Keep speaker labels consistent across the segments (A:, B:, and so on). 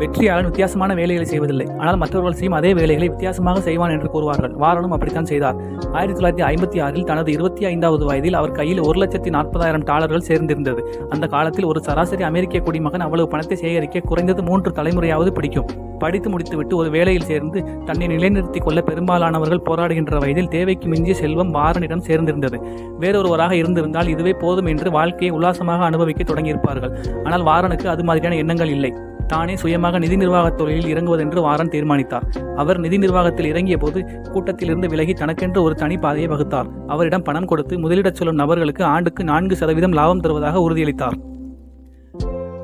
A: வெற்றியாளன் வித்தியாசமான வேலைகளை செய்வதில்லை. ஆனால் மற்றவர்கள் செய்யும் அதே வேலைகளை வித்தியாசமாக செய்வான் என்று கூறுவார்கள். வாரனும் அப்படித்தான் செய்தார். ஆயிரத்தி தொள்ளாயிரத்தி ஐம்பத்தி ஆறில் தனது இருபத்தி ஐந்தாவது வயதில் அவர் கையில் ஒரு லட்சத்தி நாற்பதாயிரம் டாலர்கள் சேர்ந்திருந்தது. அந்த காலத்தில் ஒரு சராசரி அமெரிக்க குடிமகன் அவ்வளவு பணத்தை சேகரிக்க குறைந்தது மூன்று தலைமுறையாவது பிடிக்கும். படித்து முடித்துவிட்டு ஒரு வேலையில் சேர்ந்து தன்னை நிலைநிறுத்திக் கொள்ள பெரும்பாலானவர்கள் போராடுகின்ற வயதில் தேவைக்கு மிஞ்சிய செல்வம் வாரனிடம் சேர்ந்திருந்தது. வேறொருவராக இருந்திருந்தால் இதுவே போதும் என்று வாழ்க்கையை உல்லாசமாக அனுபவிக்க தொடங்கியிருப்பார்கள். ஆனால் வாரனுக்கு அது மாதிரியான எண்ணங்கள் இல்லை. தானே சுயமாக நிதி நிர்வாகத் தொழிலில் இறங்குவதென்று வாரன் தீர்மானித்தார். அவர் நிதி நிர்வாகத்தில் இறங்கிய போது கூட்டத்திலிருந்து விலகி தனக்கென்று ஒரு தனி பாதையை வகுத்தார். அவரிடம் பணம் கொடுத்து முதலிடச் சொல்லும் நபர்களுக்கு ஆண்டுக்கு நான்கு சதவீதம் லாபம் தருவதாக உறுதியளித்தார்.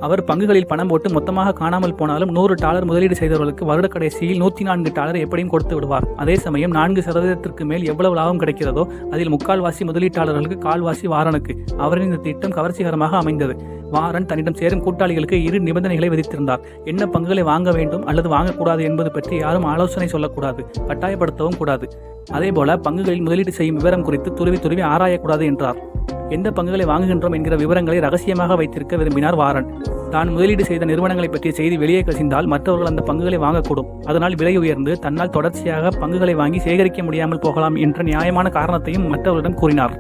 A: அவர் பங்குகளில் பணம் போட்டு மொத்தமாக காணாமல் போனாலும் நூறு டாலர் முதலீடு செய்தவர்களுக்கு வருட கடைசியில் நூற்றி நான்கு டாலர் எப்படியும் கொடுத்து விடுவார். அதே சமயம் நான்கு சதவீதத்திற்கு மேல் எவ்வளவு லாபம் கிடைக்கிறதோ அதில் முக்கால்வாசி முதலீட்டாளர்களுக்கு கால்வாசி வாரனுக்கு. அவரின் இந்த திட்டம் கவர்ச்சிகரமாக அமைந்தது. வாரன் தன்னிடம் சேரும் கூட்டாளிகளுக்கு இரு நிபந்தனைகளை விதித்திருந்தார். என்ன பங்குகளை வாங்க வேண்டும் அல்லது வாங்கக்கூடாது என்பது பற்றி யாரும் ஆலோசனை சொல்லக்கூடாது கட்டாயப்படுத்தவும் கூடாது. அதேபோல பங்குகளில் முதலீடு செய்யும் விவரம் குறித்து துருவி துருவி ஆராயக்கூடாது என்றார். எந்த பங்குகளை வாங்குகின்றோம் என்கிற விவரங்களை ரகசியமாக வைத்திருக்க விரும்பினார் வாரன். தான் முதலீடு செய்த நிறுவனங்களை பற்றிய செய்தி வெளியே கசிந்தால் மற்றவர்கள் அந்த பங்குகளை வாங்கக்கூடும். அதனால் விலை உயர்ந்து தன்னால் தொடர்ச்சியாக பங்குகளை வாங்கி சேகரிக்க முடியாமல் போகலாம் என்ற நியாயமான காரணத்தையும் மற்றவர்களிடம் கூறினார்.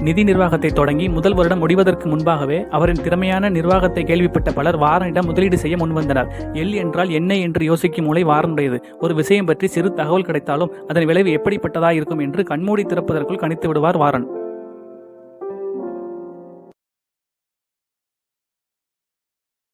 A: நிதி நிர்வாகத்தை தொடங்கி முதல் வருடம் முடிவதற்கு முன்பாகவே அவரின் திறமையான நிர்வாகத்தை கேள்விப்பட்ட பலர் வாரனிடம் முதலீடு செய்ய முன்வந்தனர் எல் என்றால் என்ன என்று யோசிக்கும் மூளை வாரனுடையது. ஒரு விஷயம் பற்றி சிறு தகவல் கிடைத்தாலும் அதன் விளைவு எப்படிப்பட்டதா இருக்கும் என்று கண்மூடி திறப்பதற்குள் கணித்து விடுவார் வாரன்.